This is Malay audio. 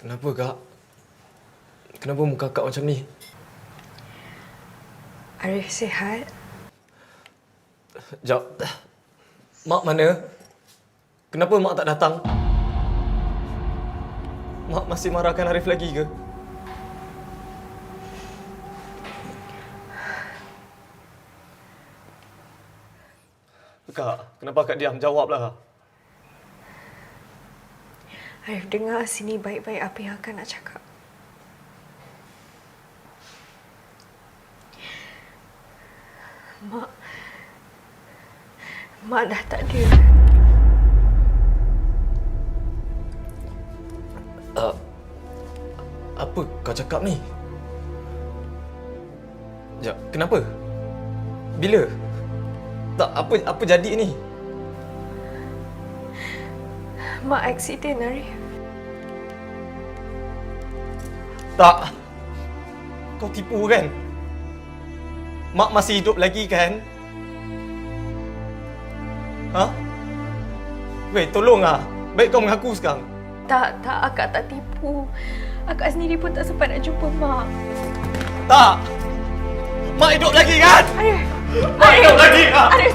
Kenapa kak? Kenapa muka kak macam ni? Arif sihat? Jap. Mak mana? Kenapa mak tak datang? Mak masih marahkan Arif lagi ke? Kak, kenapa kak diam? Jawablah. Arif dengar sini baik-baik apa yang akan nak cakap. Mak Mak dah tak ada. Uh, apa kau cakap ni? Jap, kenapa? Bila? Tak, apa apa jadi ni? Mak aksiden Arif. Tak. Kau tipu kan? Mak masih hidup lagi kan? Ha? Weh, tolong ah. Baik kau mengaku sekarang. Tak, tak, akak tak tipu. Akak sendiri pun tak sempat nak jumpa Mak. Tak. Mak hidup lagi kan? Arif! Mak hidup lagi ah. Ni Arif.